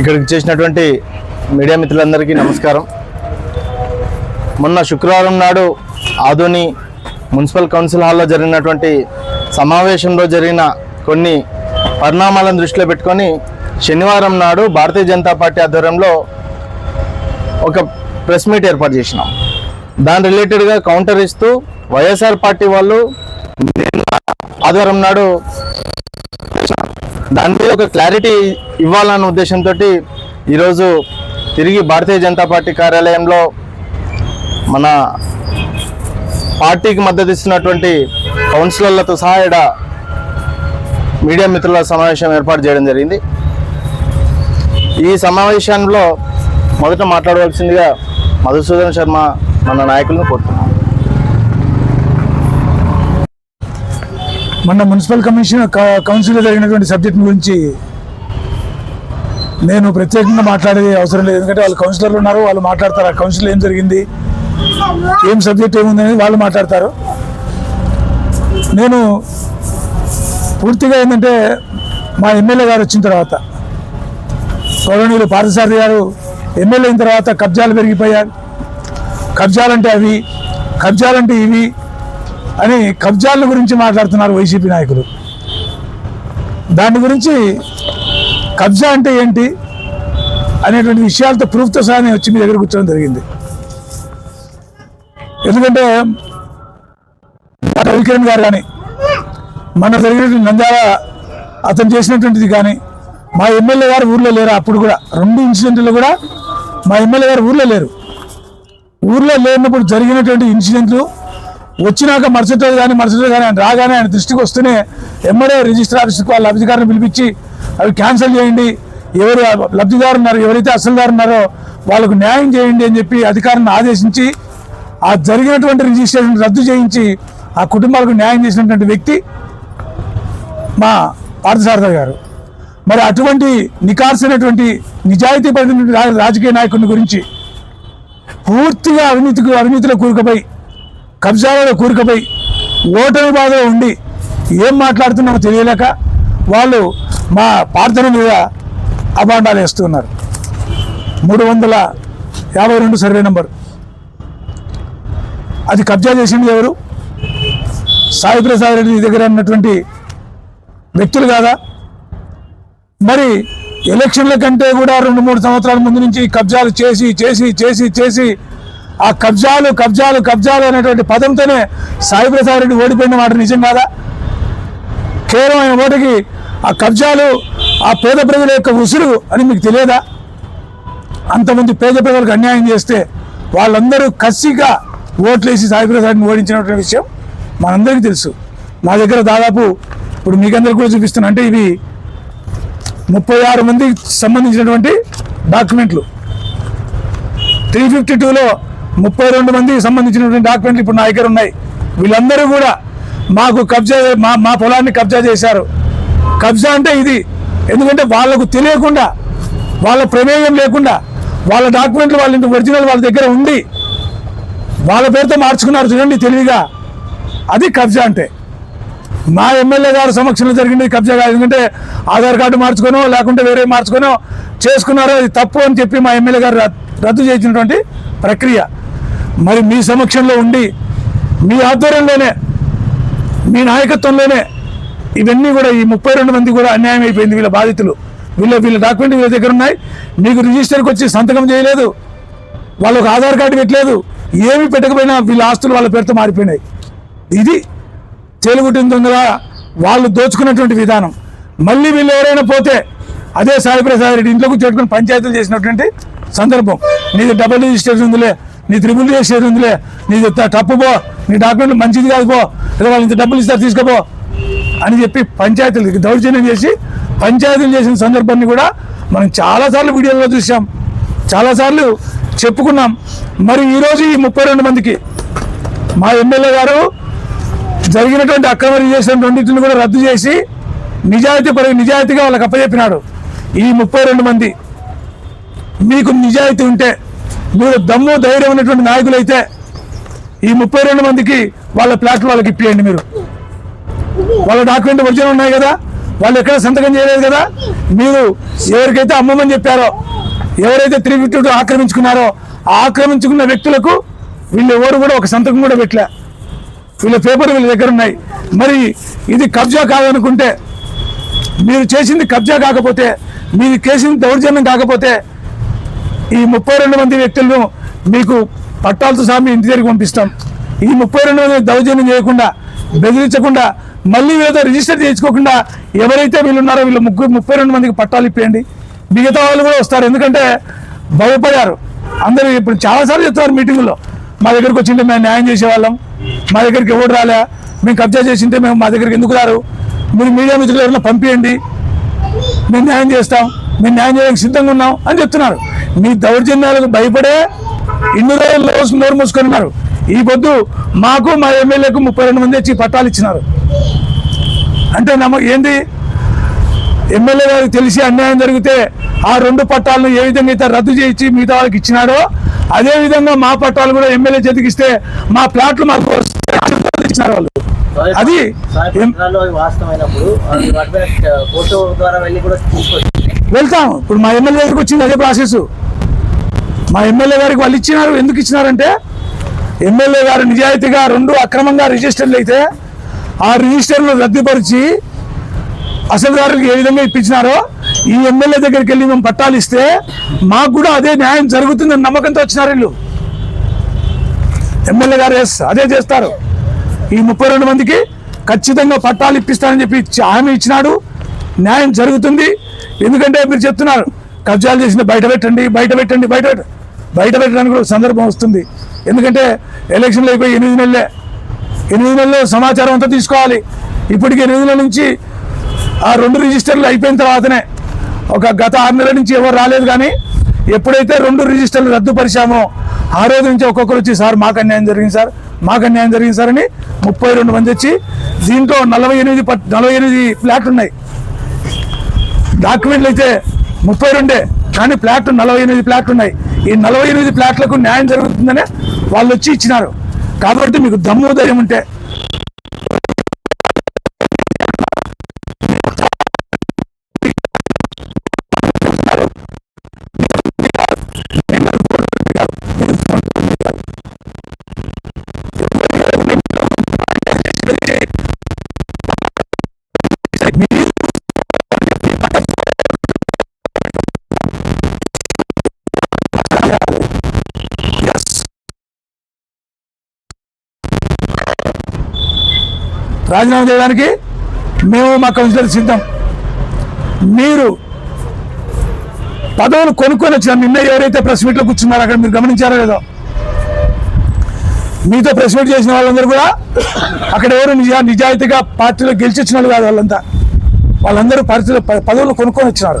ఇక్కడికి చేసినటువంటి మీడియా మిత్రులందరికీ నమస్కారం. మొన్న శుక్రవారం నాడు ఆధుని మున్సిపల్ కౌన్సిల్ హాల్లో జరిగినటువంటి సమావేశంలో జరిగిన కొన్ని పరిణామాలను దృష్టిలో పెట్టుకొని శనివారం నాడు భారతీయ జనతా పార్టీ ఆధ్వర్యంలో ఒక ప్రెస్ మీట్ ఏర్పాటు చేసినాం. దాని రిలేటెడ్గా కౌంటర్ ఇస్తూ వైఎస్ఆర్ పార్టీ వాళ్ళు ఆదివారం నాడు దాని మీద ఒక క్లారిటీ ఇవ్వాలన్న ఉద్దేశంతో ఈరోజు తిరిగి భారతీయ జనతా పార్టీ కార్యాలయంలో మన పార్టీకి మద్దతు ఇస్తున్నటువంటి కౌన్సిలర్లతో సహా ఇక్కడ మీడియా మిత్రుల సమావేశం ఏర్పాటు చేయడం జరిగింది. ఈ సమావేశంలో మొదట మాట్లాడవలసిందిగా మధుసూదన్ శర్మ మన నాయకులను కోరుతున్నాం. మొన్న మున్సిపల్ కమిషన్ కౌన్సిల్లో జరిగినటువంటి సబ్జెక్ట్ గురించి నేను ప్రత్యేకంగా మాట్లాడేది అవసరం లేదు. ఎందుకంటే వాళ్ళు కౌన్సిలర్లు ఉన్నారు వాళ్ళు మాట్లాడతారు. ఆ కౌన్సిల్ ఏం జరిగింది ఏం సబ్జెక్ట్ ఏముంది అనేది వాళ్ళు మాట్లాడతారు. నేను పూర్తిగా ఏంటంటే మా ఎమ్మెల్యే గారు వచ్చిన తర్వాత గౌరవనీయులు పార్థసారథి గారు ఎమ్మెల్యే అయిన తర్వాత కబ్జాలు పెరిగిపోయారు కబ్జాలంటే అవి కబ్జాలంటే ఇవి అని కబ్జాల గురించి మాట్లాడుతున్నారు వైసీపీ నాయకులు. దాని గురించి కబ్జా అంటే ఏంటి అనేటువంటి విషయాలతో ప్రూఫ్తో సహా నేను వచ్చి మీ దగ్గర కూర్చోవడం జరిగింది. ఎందుకంటే రవికిరణ్ గారు కానీ మన జరిగినటువంటి నంద్యాల అతను చేసినటువంటిది కానీ మా ఎమ్మెల్యే గారు ఊర్లో లేరు అప్పుడు కూడా. రెండు ఇన్సిడెంట్లు కూడా మా ఎమ్మెల్యే గారు ఊర్లో లేరు. ఊర్లో లేనప్పుడు జరిగినటువంటి ఇన్సిడెంట్లు వచ్చినాక మరుసటి రోజు కానీ మరుసటి రోజు కానీ ఆయన రాగానే ఆయన దృష్టికి వస్తూనే ఎమ్మడే రిజిస్టర్ ఆఫీస్కి వాళ్ళ లబ్ధిదారుని పిలిపించి అవి క్యాన్సిల్ చేయండి. ఎవరు లబ్ధిదారు ఉన్నారు ఎవరైతే అసలుదారు ఉన్నారో వాళ్ళకు న్యాయం చేయండి అని చెప్పి అధికారులను ఆదేశించి ఆ జరిగినటువంటి రిజిస్ట్రేషన్ రద్దు చేయించి ఆ కుటుంబాలకు న్యాయం చేసినటువంటి వ్యక్తి మా పార్థసారథ గారు. మరి అటువంటి నికార్సైనటువంటి నిజాయితీ పడినటువంటి రాజకీయ నాయకుని గురించి పూర్తిగా అవినీతికి అవినీతిలో కూరుకుపోయి కబ్జాలలో కూరుకుపోయి ఓటమి బాధలో ఉండి ఏం మాట్లాడుతున్నామో తెలియలేక వాళ్ళు మా ప్రార్థన మీద అబాండాలు వేస్తున్నారు. మూడు వందల యాభై రెండు సర్వే నెంబర్. అది కబ్జా చేసింది ఎవరు? సాయి ప్రసాద్ రెడ్డి దగ్గర ఉన్నటువంటి వ్యక్తులు కాదా? మరి ఎలక్షన్ల కంటే కూడా రెండు మూడు సంవత్సరాల ముందు నుంచి కబ్జాలు చేసి చేసి చేసి చేసి ఆ కబ్జాలు కబ్జాలు కబ్జాలు అనేటువంటి పదంతోనే సాయి ప్రసాద్ రెడ్డి ఓడిపోయిన మాట నిజం కాదా? కేవలం ఆయన ఓటుకి ఆ కబ్జాలు ఆ పేద ప్రజల యొక్క ఉసురు అని మీకు తెలియదా? అంతమంది పేద ప్రజలకు అన్యాయం చేస్తే వాళ్ళందరూ కసిగా ఓట్లేసి సాయి ప్రసాద్ని ఓడించినటువంటి విషయం మనందరికీ తెలుసు. నా దగ్గర దాదాపు ఇప్పుడు మీకందరికీ కూడా చూపిస్తున్నా అంటే ఇవి ముప్పై ఆరు మందికి సంబంధించినటువంటి డాక్యుమెంట్లు. త్రీ ఫిఫ్టీ టూలో ముప్పై రెండు మందికి సంబంధించినటువంటి డాక్యుమెంట్లు ఇప్పుడు నా దగ్గర ఉన్నాయి. వీళ్ళందరూ కూడా మాకు కబ్జా మా మా పొలాన్ని కబ్జా చేశారు. కబ్జా అంటే ఇది. ఎందుకంటే వాళ్ళకు తెలియకుండా వాళ్ళ ప్రమేయం లేకుండా వాళ్ళ డాక్యుమెంట్లు వాళ్ళ ఇంటి ఒరిజినల్ వాళ్ళ దగ్గర ఉండి వాళ్ళ పేరుతో మార్చుకున్నారు చూడండి తెలివిగా. అది కబ్జా అంటే. మా ఎమ్మెల్యే గారు సమక్షంలో జరిగింది కబ్జా కాదు. ఎందుకంటే ఆధార్ కార్డు మార్చుకోనో లేకుంటే వేరే మార్చుకోనో చేసుకున్నారో అది తప్పు అని చెప్పి మా ఎమ్మెల్యే గారు రద్దు చేసినటువంటి ప్రక్రియ. మరి మీ సమక్షంలో ఉండి మీ ఆధ్వర్యంలోనే మీ నాయకత్వంలోనే ఇవన్నీ కూడా ఈ ముప్పై రెండు మంది కూడా అన్యాయం అయిపోయింది వీళ్ళ బాధితులు. వీళ్ళ వీళ్ళ డాక్యుమెంట్ వీళ్ళ దగ్గర ఉన్నాయి. మీకు రిజిస్టర్కి వచ్చి సంతకం చేయలేదు. వాళ్ళకు ఆధార్ కార్డు పెట్టలేదు. ఏమి పెట్టకపోయినా వీళ్ళ ఆస్తులు వాళ్ళ పేరుతో మారిపోయినాయి. ఇది తేలుగుట్టిన దొంగల వాళ్ళు దోచుకున్నటువంటి విధానం. మళ్ళీ వీళ్ళు ఎవరైనా పోతే అదే సాయిప్రసాద్ రెడ్డి ఇంట్లో కూర్చోట్టుకుని పంచాయతీలు చేసినటువంటి సందర్భం. నీది డబుల్ రిజిస్ట్రేషన్ ఉందిలే. నీ త్రిబుల్ చేసేది ఉందిలే. నీ తప్పు పో. నీ డాక్యుమెంట్ మంచిది కాదు పో. లేదా వాళ్ళు ఇంత డబ్బులు ఇస్తారు తీసుకోపో. అని చెప్పి పంచాయతీలు దౌర్జన్యం చేసి పంచాయతీలు చేసిన సందర్భాన్ని కూడా మనం చాలాసార్లు వీడియోలో చూసాం చాలాసార్లు చెప్పుకున్నాం. మరి ఈరోజు ఈ ముప్పై రెండు మందికి మా ఎమ్మెల్యే గారు జరిగినటువంటి అక్రమ రిజిస్ట్రేషన్ రెండింటిని కూడా రద్దు చేసి నిజాయితీ పరి నిజాయితీగా వాళ్ళకి అప్పచెప్పినాడు. ఈ ముప్పై రెండు మంది. మీకు నిజాయితీ ఉంటే మీరు దమ్ము ధైర్యం ఉన్నటువంటి నాయకులు అయితే ఈ ముప్పై రెండు మందికి వాళ్ళ ప్లాట్లు వాళ్ళకి ఇప్పియండి మీరు. వాళ్ళ డాక్యుమెంట్ ఒరిజినల్ ఉన్నాయి కదా వాళ్ళు ఎక్కడ సంతకం చేయలేదు కదా మీరు ఎవరికైతే అమ్మమని చెప్పారో ఎవరైతే త్రీ ఫిఫ్టీ ఆక్రమించుకున్నారో ఆక్రమించుకున్న వ్యక్తులకు వీళ్ళు ఎవరు కూడా ఒక సంతకం కూడా పెట్టలే. వీళ్ళ పేపర్ వీళ్ళ దగ్గర ఉన్నాయి. మరి ఇది కబ్జా కాదనుకుంటే మీరు చేసింది కబ్జా కాకపోతే మీరు చేసింది దౌర్జన్యం కాకపోతే ఈ ముప్పై రెండు మంది వ్యక్తులను మీకు పట్టాలతో సహా మీ ఇంటి దగ్గరికి పంపిస్తాం. ఈ ముప్పై రెండు మంది దౌర్జన్యం చేయకుండా బెదిరించకుండా మళ్ళీ వీళ్ళతో రిజిస్టర్ చేయించుకోకుండా ఎవరైతే వీళ్ళున్నారో వీళ్ళు ముగ్గురు ముప్పై రెండు మందికి పట్టాలు ఇప్పేయండి. మిగతా వాళ్ళు కూడా వస్తారు. ఎందుకంటే భయపడారు. అందరూ ఇప్పుడు చాలాసార్లు చెప్తారు మీటింగులో మా దగ్గరికి వచ్చింటే మేము న్యాయం చేసేవాళ్ళం. మా దగ్గరికి ఎవరు రాలే. మేము కబ్జా చేసింటే మేము మా దగ్గరికి ఎందుకు రారు? మీరు మీడియా మిత్రులు ఎవరైనా పంపించండి మేము న్యాయం చేస్తాం. మేము న్యాయం చేయడానికి సిద్ధంగా ఉన్నాం అని చెప్తున్నారు. మీ దౌర్జన్యాలకు భయపడే ఇన్ని రోజులు రోజు నోరు మూసుకొని ఉన్నారు. ఈ పొద్దు మాకు మా ఎమ్మెల్యేకు ముప్పై రెండు మంది వచ్చి పట్టాలు ఇచ్చినారు. అంటే నమ్మ ఏంది? ఎమ్మెల్యే గారికి తెలిసి అన్యాయం జరిగితే ఆ రెండు పట్టాలను ఏ విధంగా అయితే రద్దు చేయించి మిగతా వాళ్ళకి ఇచ్చినారో అదే విధంగా మా పట్టాలు కూడా ఎమ్మెల్యే చేతికి ఇస్తే మా ప్లాట్లు మాకు. ఇచ్చినారు వాళ్ళు. అది వాస్తవమైనప్పుడు ఫోటో ద్వారా వెళ్ళి కూడా వెళ్తాం. ఇప్పుడు మా ఎమ్మెల్యే గారికి వచ్చింది అదే ప్రాసెస్. మా ఎమ్మెల్యే గారికి వాళ్ళు ఇచ్చినారు. ఎందుకు ఇచ్చినారంటే ఎమ్మెల్యే గారు నిజాయితీగా రెండు అక్రమంగా రిజిస్టర్లు అయితే ఆ రిజిస్టర్లు రద్దుపరిచి అసలుదారులకు ఏ విధంగా ఇప్పించినారో ఈ ఎమ్మెల్యే దగ్గరికి వెళ్ళి మేము పట్టాలు ఇస్తే మాకు కూడా అదే న్యాయం జరుగుతుందని నమ్మకంతో వచ్చినారు వీళ్ళు. ఎమ్మెల్యే గారు ఎస్ అదే చేస్తారు. ఈ ముప్పై రెండు మందికి ఖచ్చితంగా పట్టాలు ఇప్పిస్తానని చెప్పి హామీ ఇచ్చినాడు. న్యాయం జరుగుతుంది. ఎందుకంటే మీరు చెప్తున్నారు కబ్జాలు చేసిన బయట పెట్టండి బయట పెట్టండి బయట బయట పెట్టడానికి కూడా సందర్భం వస్తుంది. ఎందుకంటే ఎలక్షన్లు అయిపోయి ఎనిమిది నెలలే. ఎనిమిది నెలలు సమాచారం అంతా తీసుకోవాలి. ఇప్పటికి ఎనిమిది నెలల నుంచి ఆ రెండు రిజిస్టర్లు అయిపోయిన తర్వాతనే ఒక గత ఆరు నెలల నుంచి ఎవరు రాలేదు కానీ ఎప్పుడైతే రెండు రిజిస్టర్లు రద్దుపరిచామో ఆ రోజు నుంచి ఒక్కొక్కరు వచ్చి సార్ మాకు అన్యాయం జరిగింది సార్ మాకు అన్యాయం జరిగింది సార్ అని ముప్పై రెండు మంది వచ్చి దీంట్లో నలభై ఎనిమిది పట్- నలభై ఎనిమిది ఫ్లాట్లు ఉన్నాయి. డాక్యుమెంట్లు అయితే ముప్పై రెండే కానీ ఫ్లాట్ నలభై ఎనిమిది ఫ్లాట్లు ఉన్నాయి. ఈ నలభై ఎనిమిది ఫ్లాట్లకు న్యాయం జరుగుతుందనే వాళ్ళు వచ్చి ఇచ్చినారు. కాబట్టి మీకు దమ్ము ధైర్యం ఉంటే రాజీనామా చేయడానికి మేము మా కౌన్సిలర్ సిద్ధం. మీరు పదవులు కొనుక్కొని వచ్చిన నిన్న ఎవరైతే ప్రెస్ మీట్లో కూర్చున్నారో అక్కడ మీరు గమనించారో లేదో మీతో ప్రెస్ మీట్ చేసిన వాళ్ళందరూ కూడా అక్కడ ఎవరు నిజా నిజాయితీగా పార్టీలో గెలిచి వచ్చిన వాళ్ళు కాదు వాళ్ళంతా. వాళ్ళందరూ పరిస్థితులు ప- పదవులు కొనుక్కొని వచ్చినారు.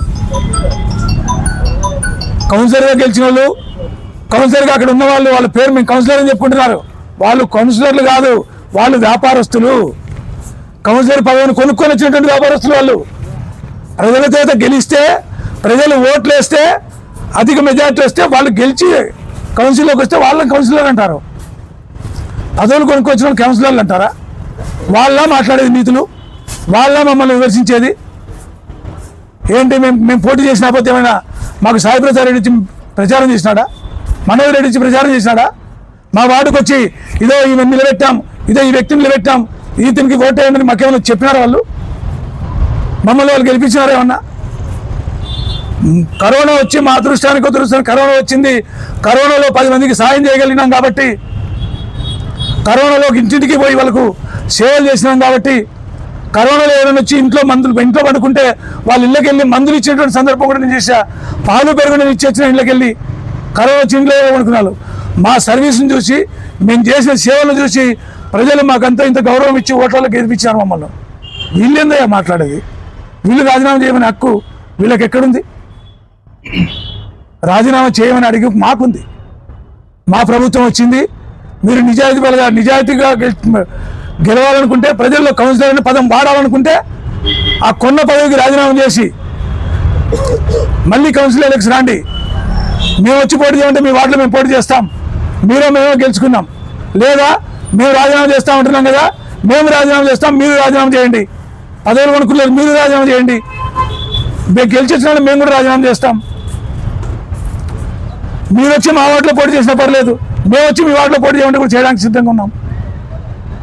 కౌన్సిలర్గా గెలిచిన వాళ్ళు కౌన్సిలర్గా అక్కడ ఉన్న వాళ్ళు వాళ్ళ పేరు మేము కౌన్సిలర్ అని చెప్పుకుంటున్నారు. వాళ్ళు కౌన్సిలర్లు కాదు వాళ్ళు వ్యాపారస్తులు. కౌన్సిలర్ పదవిని కొనుక్కొని వచ్చినటువంటి వ్యాపారస్తులు వాళ్ళు. ప్రజల చేత గెలిస్తే ప్రజలు ఓట్లు వేస్తే అధిక మెజార్టీ వస్తే వాళ్ళు గెలిచి కౌన్సిల్లోకి వస్తే వాళ్ళని కౌన్సిలర్ అంటారు. పదవులు కొనుక్కొచ్చిన వాళ్ళు కౌన్సిలర్లు అంటారా? వాళ్ళ మాట్లాడేది నీతులు వాళ్ళ మమ్మల్ని విమర్శించేది. ఏంటి మేము మేము పోటీ చేసినా పోతే ఏమైనా మాకు సాయి ప్రసాద్ రెడ్డి ప్రచారం చేసినాడా? మనోజ్ రెడ్డి ప్రచారం చేసినాడా? మా వార్డుకు వచ్చి ఇదో ఈమె నిలబెట్టాం ఇదో ఈ వ్యక్తిని నిలబెట్టాం ఈతనికి ఓట్ వేయండి మాకేమైనా చెప్పినారా వాళ్ళు? మమ్మల్ని వాళ్ళు గెలిపించినారా ఏమన్నా? కరోనా వచ్చి మా అదృష్టానికి అదృష్టం కరోనా వచ్చింది కరోనాలో పది మందికి సాయం చేయగలిగినాం కాబట్టి కరోనాలో ఇంటింటికి పోయి వాళ్ళకు సేవలు చేసినాం కాబట్టి కరోనాలో ఎవరైనా వచ్చి ఇంట్లో మందులు ఇంట్లో పడుకుంటే వాళ్ళ ఇళ్ళకి వెళ్ళి మందులు ఇచ్చేటువంటి సందర్భం కూడా నేను చేశా. పాలు పెరుగు నేను ఇచ్చి వచ్చిన ఇళ్ళకి వెళ్ళి కరోనా వచ్చి ఇంట్లో పడుకున్నాను మా సర్వీస్ని చూసి మేము చేసిన సేవలను చూసి ప్రజలు మాకంతా ఇంత గౌరవం ఇచ్చి ఓట్లలో గెలిపించారు మమ్మల్ని. వీళ్ళేందయ్యా మాట్లాడేది? వీళ్ళు రాజీనామా చేయమని హక్కు వీళ్ళకి ఎక్కడుంది? రాజీనామా చేయమని అడిగి మాకుంది. మా ప్రభుత్వం వచ్చింది. మీరు నిజాయితీ పరగా నిజాయితీగా గెలవాలనుకుంటే ప్రజల్లో కౌన్సిలర్ అనే పదం వాడాలనుకుంటే ఆ కొన్న పదవికి రాజీనామా చేసి మళ్ళీ కౌన్సిల్ ఎలక్షన్ రండి. మేము వచ్చి పోటీ చేయమంటే మీ వార్డులో మేము పోటీ చేస్తాం. మీరే మేమే గెలుచుకున్నాం. లేదా మేము రాజీనామా చేస్తాం అంటున్నాం కదా మేము రాజీనామా చేస్తాం మీరు రాజీనామా చేయండి. పదవులు కొనుక్కున్నారు మీరు రాజీనామా చేయండి. మేము గెలిచేసిన మేము కూడా రాజీనామా చేస్తాం. మీరు వచ్చి మా వాటిలో పోటీ చేసినా పర్లేదు. మేము వచ్చి మీ వాటిలో పోటీ చేయమంటే కూడా చేయడానికి సిద్ధంగా ఉన్నాం.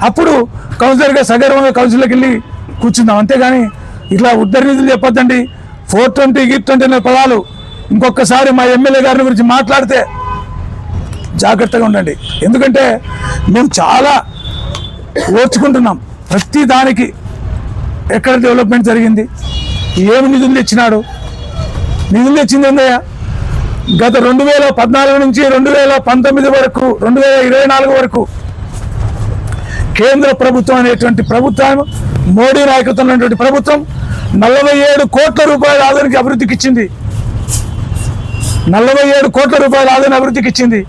అప్పుడు కౌన్సిలర్గా సగర్వంగా కౌన్సిలర్కి వెళ్ళి కూర్చుందాం. అంతేగాని ఇట్లా ఉద్ధరణిధులు చెప్పొద్దండి. ఫోర్ ట్వంటీ గిఫ్ట్ ట్వంటీ అనే పదాలు ఇంకొకసారి మా ఎమ్మెల్యే గారిని గురించి మాట్లాడితే జాగ్రత్తగా ఉండండి. ఎందుకంటే మేము చాలా ఓర్చుకుంటున్నాం. ప్రతి దానికి ఎక్కడ డెవలప్మెంట్ జరిగింది? ఏమి నిధులు తెచ్చినాడు? నిధులు తెచ్చింది ఏందయ్యా? గత రెండు వేల పద్నాలుగు నుంచి రెండు వేల పంతొమ్మిది వరకు రెండు వేల ఇరవై నాలుగు వరకు కేంద్ర ప్రభుత్వం అనేటువంటి ప్రభుత్వం మోడీ నాయకత్వం ఉన్నటువంటి ప్రభుత్వం నలభై ఏడు కోట్ల రూపాయల ఆదాయానికి అభివృద్ధికి ఇచ్చింది. నలభై ఏడు కోట్ల రూపాయల ఆదాయం అభివృద్ధికి ఇచ్చింది.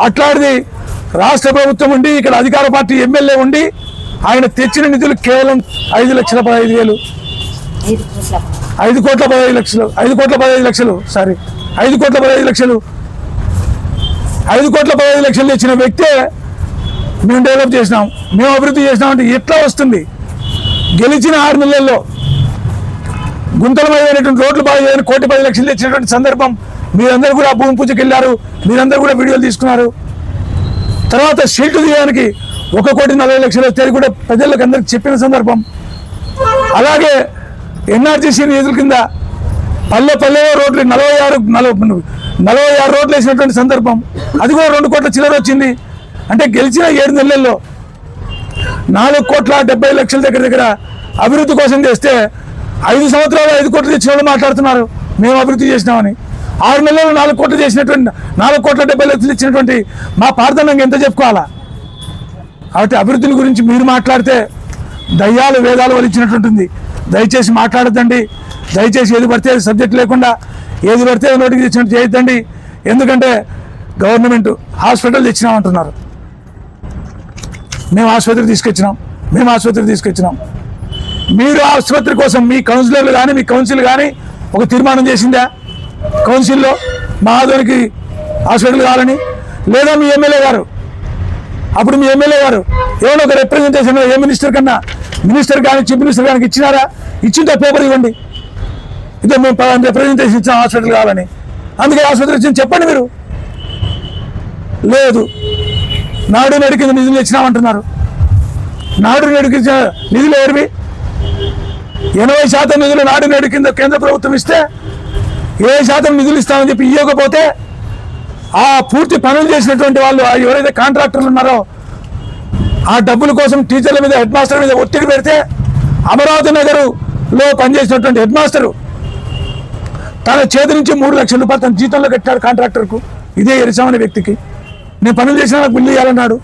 అట్లాంటిది రాష్ట్ర ప్రభుత్వం ఉండి ఇక్కడ అధికార పార్టీ ఎమ్మెల్యే ఉండి ఆయన తెచ్చిన నిధులు కేవలం ఐదు లక్షల పదహైదు వేలు. ఐదు కోట్ల పదహైదు లక్షలు ఐదు కోట్ల పదహైదు లక్షలు సారీ ఐదు కోట్ల పదహైదు లక్షలు. ఐదు కోట్ల పదహైదు లక్షలు తెచ్చిన వ్యక్తే మేము డెవలప్ చేసినాం మేము అభివృద్ధి చేసినాం అంటే ఎట్లా వస్తుంది? గెలిచిన ఆరు నెలల్లో గుంతలమైనటువంటి రోడ్లు బాగా కోటి పది లక్షలు తెచ్చినటువంటి సందర్భం మీరందరూ కూడా భూమి పూజకి వెళ్ళారు. మీరందరూ కూడా వీడియోలు తీసుకున్నారు. తర్వాత షీల్ట్ తీయడానికి ఒక కోటి నలభై లక్షలు తేదీ కూడా ప్రజలకు అందరికి చెప్పిన సందర్భం. అలాగే ఎన్ఆర్జీసీ నిధుల కింద పల్లె పల్లె రోడ్లు నలభై ఆరు నలభై నలభై ఆరు రోడ్లు వేసినటువంటి సందర్భం. అది కూడా రెండు కోట్ల చిల్లర వచ్చింది. అంటే గెలిచిన ఏడు నెలల్లో నాలుగు కోట్ల డెబ్బై లక్షల దగ్గర దగ్గర అభివృద్ధి కోసం చేస్తే ఐదు సంవత్సరాలు ఐదు కోట్లు తెచ్చిన వాళ్ళు మాట్లాడుతున్నారు. మేము అభివృద్ధి చేసినామని. ఆరు నెలలు నాలుగు కోట్లు చేసినటువంటి నాలుగు కోట్ల డెబ్బై లక్షలు ఇచ్చినటువంటి మా పార్థనంగా ఎంత చెప్పుకోవాలా? కాబట్టి అభివృద్ధిని గురించి మీరు మాట్లాడితే దయ్యాలు వేదాలు వలిచినట్టుంటుంది దయచేసి మాట్లాడద్దండి. దయచేసి ఏది పడితే అది సబ్జెక్ట్ లేకుండా ఏది పడితే అది నోటికి తెచ్చినట్టు చేయొద్దండి. ఎందుకంటే గవర్నమెంట్ హాస్పిటల్ తెచ్చినామంటున్నారు. మేము ఆసుపత్రికి తీసుకొచ్చినాం. మేము ఆసుపత్రికి తీసుకొచ్చినాం. మీరు ఆసుపత్రి కోసం మీ కౌన్సిలర్లు కానీ మీ కౌన్సిల్ కానీ ఒక తీర్మానం చేసిందా? కౌన్సిల్లో మా హాస్పిటల్ కావాలని లేదా మీ ఎమ్మెల్యే గారు అప్పుడు మీ ఎమ్మెల్యే గారు ఏమైనా ఒక రిప్రజెంటేషన్ ఏ మినిస్టర్ కన్నా మినిస్టర్ కానీ చీఫ్ మినిస్టర్ కానీ ఇచ్చినారా? ఇచ్చింటే పేపర్ ఇవ్వండి. ఇదే మేము రిప్రజెంటేషన్ ఇచ్చాం హాస్పిటల్ కావాలని. అందుకే ఆసుపత్రి ఇచ్చింది చెప్పండి మీరు. లేదు. నాడు నేడు కింద నిధులు ఇచ్చినామంటున్నారు. నాడు నేడు కింద నిధులు ఎవరివి? ఎనభై శాతం నిధులు నాడు నేడు కింద కేంద్ర ప్రభుత్వం ఇస్తే ఇరవై శాతం నిధులు ఇస్తామని చెప్పి ఇవ్వకపోతే ఆ పూర్తి పనులు చేసినటువంటి వాళ్ళు ఆ ఎవరైతే కాంట్రాక్టర్లు ఉన్నారో ఆ డబ్బుల కోసం టీచర్ల మీద హెడ్ మాస్టర్ మీద ఒత్తిడి పెడితే అమరావతి నగరులో పనిచేసినటువంటి హెడ్ మాస్టరు తన చేతి నుంచి మూడు లక్షల రూపాయలు తన జీతంలో కట్టాడు కాంట్రాక్టర్కు. ఇదే ఎరిసాం వ్యక్తికి. నేను పనులు చేసినా నాకు బిల్లు ఇవ్వాలన్నాడు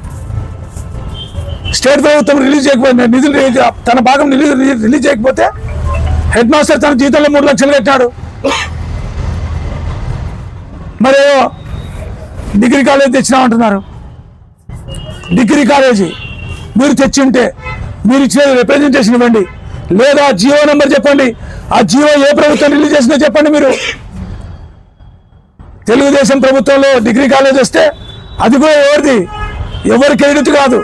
స్టేట్ ప్రభుత్వం రిలీజ్ చేయకపోతే నిధులు తన భాగం నిధులు రిలీజ్- రిలీజ్ చేయకపోతే హెడ్ మాస్టర్ తన జీతంలో మూడు లక్షలు కట్టాడు. మరేదో డిగ్రీ కాలేజ్ తెచ్చినామంటున్నారు డిగ్రీ కాలేజీ మీరు తెచ్చి ఉంటే మీరు ఇచ్చిన రిప్రజెంటేషన్ ఇవ్వండి. లేదా జియో నెంబర్ చెప్పండి. ఆ జియో ఏ ప్రభుత్వం రిలీజ్ చేసిందో చెప్పండి మీరు. తెలుగుదేశం ప్రభుత్వంలో డిగ్రీ కాలేజ్ వస్తే అది కూడా ఎవరిది? ఎవరి క్రెడిట్ కాదు.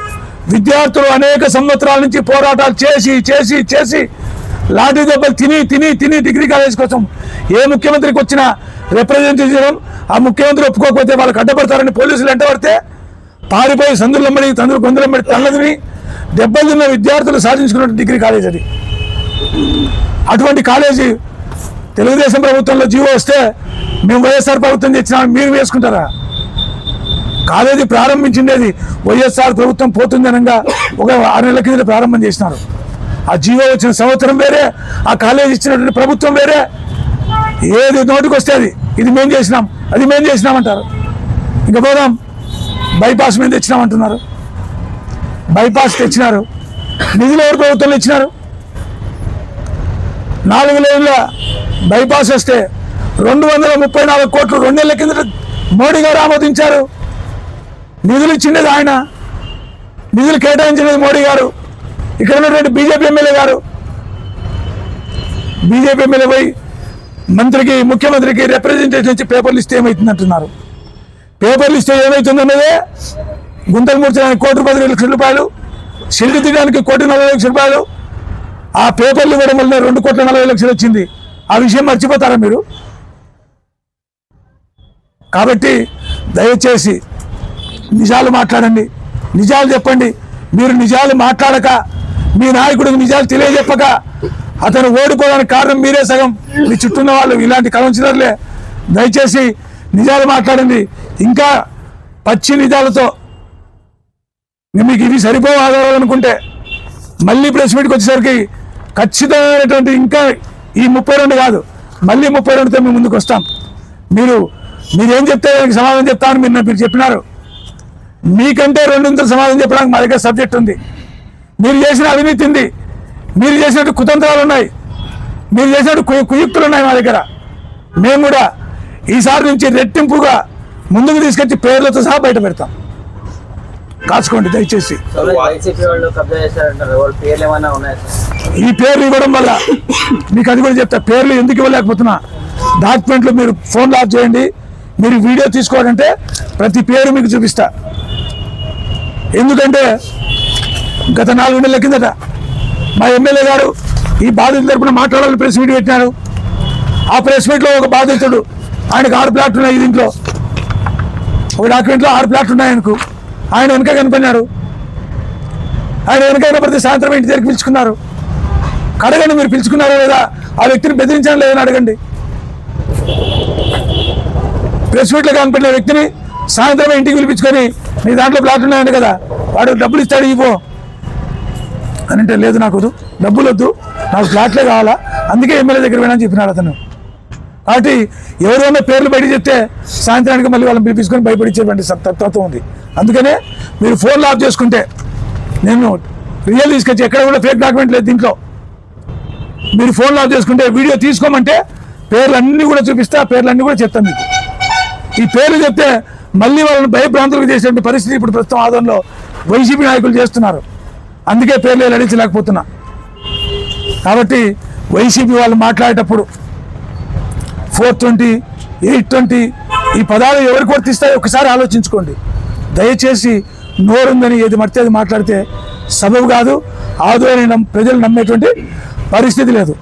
విద్యార్థులు అనేక సంవత్సరాల నుంచి పోరాటాలు చేసి చేసి చేసి లాఠీ దెబ్బలు తిని తిని తిని డిగ్రీ కాలేజ్ కోసం ఏ ముఖ్యమంత్రికి వచ్చినా రిప్రజెంటేషన్ ఆ ముఖ్యమంత్రి ఒప్పుకోకపోతే వాళ్ళకి అడ్డపడతారని పోలీసులు ఎంటబడితే పారిపోయి సందులమ్మడి తందులు గొంతులమ్మడి తల్లదిని దెబ్బలు తిన్న విద్యార్థులు సాధించుకున్న డిగ్రీ కాలేజ్ అది. అటువంటి కాలేజీ తెలుగుదేశం ప్రభుత్వంలో జీవో వస్తే మేము వైఎస్ఆర్ ప్రభుత్వం తెచ్చినా మీరు వేసుకుంటారా? కాలేజీ ప్రారంభించిండేది వైఎస్ఆర్ ప్రభుత్వం పోతుంది అనగా ఒక ఆరు నెలల కింద ప్రారంభం చేసినారు. ఆ జీవో వచ్చిన సంవత్సరం వేరే ఆ కాలేజీ ఇచ్చినటువంటి ప్రభుత్వం వేరే ఏది నోటికి వస్తే అది. ఇది మేము చేసినాం. అది మేము చేసినామంటారు. ఇంకా పోదాం. బైపాస్ మీద తెచ్చినామంటున్నారు. బైపాస్ తెచ్చినారు. నిధులు ఎవరు ప్రభుత్వంలో ఇచ్చినారు? నాలుగు లేన్ల బైపాస్ వస్తే రెండు వందల ముప్పై నాలుగు కోట్లు రెండేళ్ళ కిందట మోడీ గారు ఆమోదించారు. నిధులు ఇచ్చిండేది ఆయన. నిధులు కేటాయించినది మోడీ గారు. ఇక్కడ ఉన్నటువంటి బీజేపీ ఎమ్మెల్యే గారు. బీజేపీ ఎమ్మెల్యే పోయి మంత్రికి ముఖ్యమంత్రికి రిప్రజెంటేషన్ ఇచ్చి పేపర్లు ఇస్తే ఏమవుతుందంటున్నారు పేపర్లు ఇస్తే ఏమవుతుందన్నదే గుంతలు మూర్చడానికి కోటి పది లక్షల రూపాయలు షిల్డ్ తీయడానికి కోటి నలభై లక్షల రూపాయలు. ఆ పేపర్లు ఇవ్వడం వల్ల రెండు కోట్ల నలభై లక్షలు వచ్చింది. ఆ విషయం మర్చిపోతారా మీరు? కాబట్టి దయచేసి నిజాలు మాట్లాడండి. నిజాలు చెప్పండి. మీరు నిజాలు మాట్లాడక మీ నాయకుడికి నిజాలు తెలియజెప్పక అతను ఓడిపోవడానికి కారణం మీరే సగం. మీ చుట్టూ ఉన్న వాళ్ళు ఇలాంటి కౌన్సిలర్లే దయచేసి నిజాలు మాట్లాడింది ఇంకా పచ్చి నిజాలతో మీకు ఇవి సరిపోవు ఆధారాలు అనుకుంటే మళ్ళీ ప్రెస్ మీట్కి వచ్చేసరికి ఖచ్చితమైనటువంటి ఇంకా ఈ ముప్పై రెండు కాదు. మళ్ళీ ముప్పై రెండుతో మేము ముందుకు వస్తాం. మీరు మీరేం చెప్తే దానికి సమాధానం చెప్తామని మీరు మీరు చెప్పినారు. మీకంటే రెండుంతలు సమాధానం చెప్పడానికి మా దగ్గర సబ్జెక్ట్ ఉంది. మీరు చేసిన అవినీతి ఉంది. మీరు చేసినట్టు కుతంత్రాలు ఉన్నాయి మీరు చేసినట్టు కుయు- కుయుక్తులు ఉన్నాయి మా దగ్గర. మేము కూడా ఈసారి నుంచి రెట్టింపుగా ముందుకు తీసుకొచ్చి పేర్లతో సహా బయట పెడతాం. కాచుకోండి దయచేసి. ఈ పేర్లు ఇవ్వడం వల్ల మీకు అది కూడా చెప్తా. పేర్లు ఎందుకు ఇవ్వలేకపోతున్నా? డాక్యుమెంట్లు మీరు ఫోన్ లాక్ చేయండి. మీరు వీడియో తీసుకోవాలంటే ప్రతి పేరు మీకు చూపిస్తా. ఎందుకంటే గత నాలుగు నెలల కిందట మా ఎమ్మెల్యే గారు ఈ బాధితుల తరపున మాట్లాడాలని ప్రెస్ మీట్ పెట్టినారు. ఆ ప్రెస్ మీట్లో ఒక బాధితుడు ఆయనకు ఆరు ప్లాట్లు ఉన్నాయి దీంట్లో. ఒక డాక్యుమెంట్లో ఆరు ప్లాట్లు ఉన్నాయి ఆయనకు. ఆయన వెనక కనిపడినారు. ఆయన వెనకైన ప్రతి సాయంత్రం ఇంటి దగ్గరికి పిలుచుకున్నారు. అడగండి మీరు పిలుచుకున్నారో లేదా ఆ వ్యక్తిని బెదిరించాను లేదని అడగండి. ప్రెస్ మీట్లో కనిపెట్టిన వ్యక్తిని సాయంత్రం ఇంటికి పిలిపించుకొని నీ దాంట్లో ప్లాట్లు ఉన్నాయండి కదా వాడు డబ్బులు ఇస్తాడు ఇవ్వు. అని అంటే లేదు నాకు డబ్బులొద్దు డబ్బులు వద్దు. నాకు ఫ్లాట్లే కావాలా? అందుకే ఎమ్మెల్యే దగ్గర పోయినా చెప్పినాడు అతను. కాబట్టి ఎవరైనా పేర్లు బయట చెప్తే సాయంత్రానికి మళ్ళీ వాళ్ళని పిలిపించుకొని భయపడిచ్చేటువంటి తత్వత్వం ఉంది. అందుకనే మీరు ఫోన్లు ఆఫ్ చేసుకుంటే నేను రియల్ తీసుకొచ్చి ఎక్కడ కూడా ఫేక్ డాక్యుమెంట్ లేదు దీంట్లో. మీరు ఫోన్లు ఆఫ్ చేసుకుంటే వీడియో తీసుకోమంటే పేర్లు అన్నీ కూడా చూపిస్తే ఆ పేర్లు అన్నీ కూడా చెప్తాను మీకు. ఈ పేర్లు చెప్తే మళ్ళీ వాళ్ళని భయభ్రాంతులకు చేసేటువంటి పరిస్థితి ఇప్పుడు ప్రస్తుతం ఆదంలో వైసీపీ నాయకులు చేస్తున్నారు. అందుకే పేర్లు అడిచలేకపోతున్నా కాబట్టి వైసీపీ వాళ్ళు మాట్లాడేటప్పుడు ఫోర్ ట్వంటీ ఎయిట్ ట్వంటీ ఈ పదాలు ఎవరికి వర్తిస్తాయో ఒకసారి ఆలోచించుకోండి. దయచేసి నోరుందని ఏది మడితే అది మాట్లాడితే సబబు కాదు ఆదు అని ప్రజలు నమ్మేటువంటి పరిస్థితి లేదు.